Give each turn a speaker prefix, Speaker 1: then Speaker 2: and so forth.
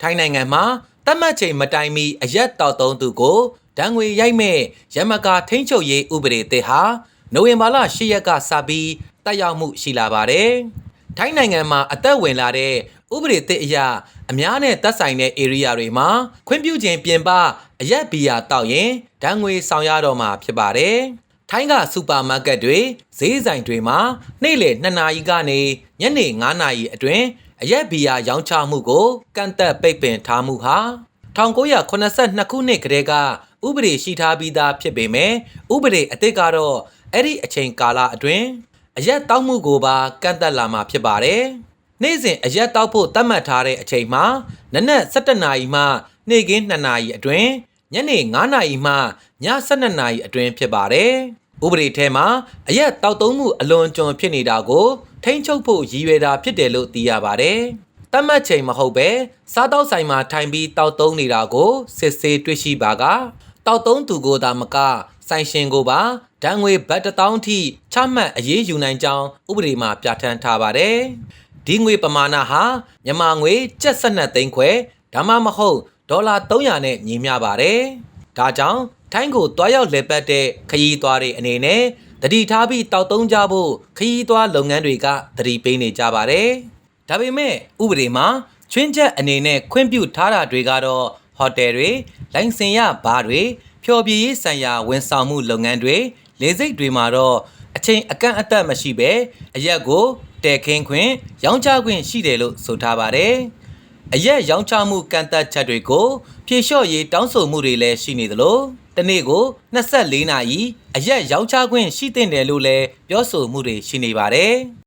Speaker 1: ထိုင်းနိုင်ငံမှာတတ်မှတ်ချိန်မတိုင်မီအရက်တောက်သုံးသူကိုဒဏ်ငွေရိုက်မဲ့ရမကာထိန်းချုပ်ရေးဥပဒေသစ်ဟာနိုဝင်ဘာလ10ရက်ကစပြီးတက်ရောက်မှုရှိလာပါတယ်။ထိုင်းနိုင်ငံမှာအသက်ဝင်လာတဲ့ဥပဒေသစ်အရအများနဲ့သက်ဆိုင်တဲ့ area တွေမှာခွင့်ပြုခြင်းပြင်ပအရက်ဘီယာတောက်ရင်ဒဏ်ငွေဆောင်ရတော့မှာဖြစ်ပါတယ်။ထိုင်းကစူပါမားကတ်တွေဈေးဆိုင်တွေမှာနေ့လယ်2နာရီကနေညနေ9နာရီအတွင်း အရက်ဘီယာရောင်းချမှုကိုကန့်သက်ပိတ်ပင်ထားမှုဟာ1982ခုနှစ်ကတည်းကဥပဒေရှိထားပြီးသားဖြစ်ပေမဲ့ဥပဒေအသစ်ကတော့အဲ့ဒီအချိန်ကာလအတွင်းအရက်တောက်မှုကိုပါကန့်သက်လာမှာဖြစ်ပါတယ်။နေ့စဉ်အရက်တောက်ဖို့သတ်မှတ်ထားတဲ့အချိန်မှာနနက်7နာရီမှနေ့ကင်း2နာရီအတွင်းညနေ9နာရီမှည12နာရီအတွင်းဖြစ်ပါတယ်။ဥပဒေထဲမှာအရက်တောက်သုံးမှုအလွန်ကျွံဖြစ်နေတာကို ထိန်းချုပ်ဖို့ရည်ရွယ်တာဖြစ်တယ်လို့သိရပါတယ်။တတ်မှတ်ချိန်မဟုတ်ပဲစားတောက်ဆိုင်မှာထိုင်ပြီးတောက်သုံးနေတာကိုစစ်ဆေးတွေ့ရှိပါကတောက်သုံးသူကိုသာမကဆိုင်ရှင်ကိုပါဒဏ်ငွေဘတ်တစ်တောင်းထိချမှတ်အရေးယူနိုင်ကြောင်းဥပဒေမှာပြဋ္ဌာန်းထားပါတယ်။ဒီငွေပမာဏဟာမြန်မာငွေကျပ်12သိန်းခွဲဒါမှမဟုတ်ဒေါ်လာ300နဲ့ညီမျှပါတယ်။ဒါကြောင့်ထိုင်းကိုတွားရောက်လည်ပတ်တဲ့ခရီးသွားတွေအနေနဲ့ တတိထားပြီးတောက်သုံးကြဖို့ခရီးသွားလုပ်ငန်းတွေကတတိပေးနေကြပါတယ်။ဒါပေမဲ့ဥပဒေမှာချွင်းချက်အနေနဲ့ခွင့်ပြုထားတာတွေကတော့ဟိုတယ်တွေလိုင်စင်ရဘားတွေဖျော်ဖြေရေးဆိုင်ရာဝန်ဆောင်မှုလုပ်ငန်းတွေလေဆိပ်တွေမှာတော့အချိန်အကန့်အသတ်မရှိပဲအရက်ကိုတဲခင်းခွင့်ရောင်းချခွင့်ရှိတယ်လို့ဆိုထားပါတယ်။အရက်ရောင်းချမှုကန့်သက်ချက်တွေကိုဖြေလျှော့ရေးတောင်းဆိုမှုတွေလည်းရှိနေသလို တနေ့ကို24နာရီအရက်ရောင်းချခွင့်ရှိတဲ့တယ်လို့လည်းပြောဆိုမှုတွေရှိနေပါတယ်။